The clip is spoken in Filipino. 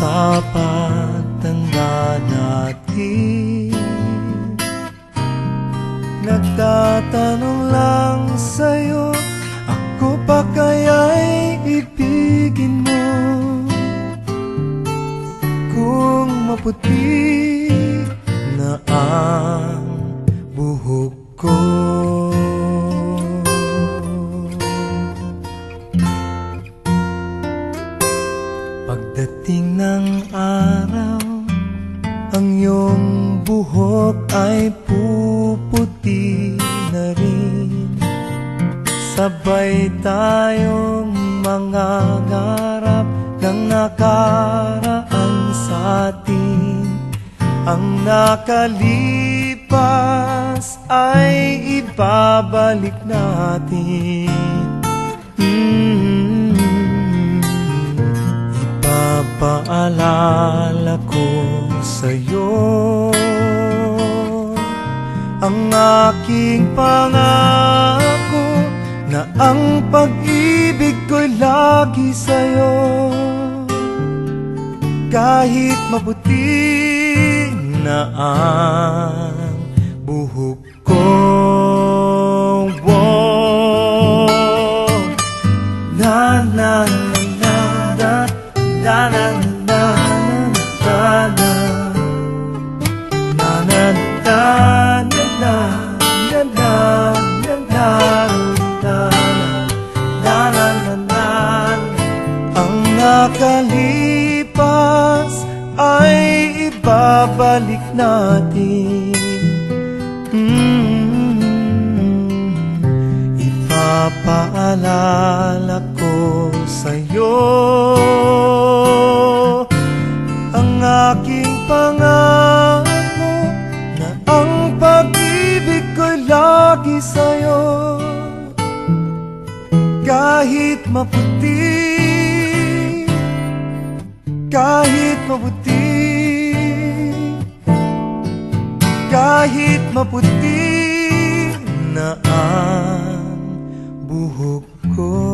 Hanggang sa pagtanda natin Nagtatanong lang sa'yo Ako pa kaya'y ibigin mo? Kung maputi na ang Pagdating ng araw Ang iyong buhok ay puputi na rin. Sabay tayong mga ngarap ng nakaraan sa atin. Ang nakalipas ay ibabalik natin. Mm. Ipapaalala ko sa'yo Ang aking pangako Na ang pag-ibig ko'y lagi sa'yo. Kahit mabuti na ang nakalipas ay ibabalik natin. Mm Ipapaalala ko sa'yo Ang aking pangako Na ang pag-ibig ko'y lagi sa'yo. Kahit maputi kahit mabuti. Kahit maputi na ang buhok ko.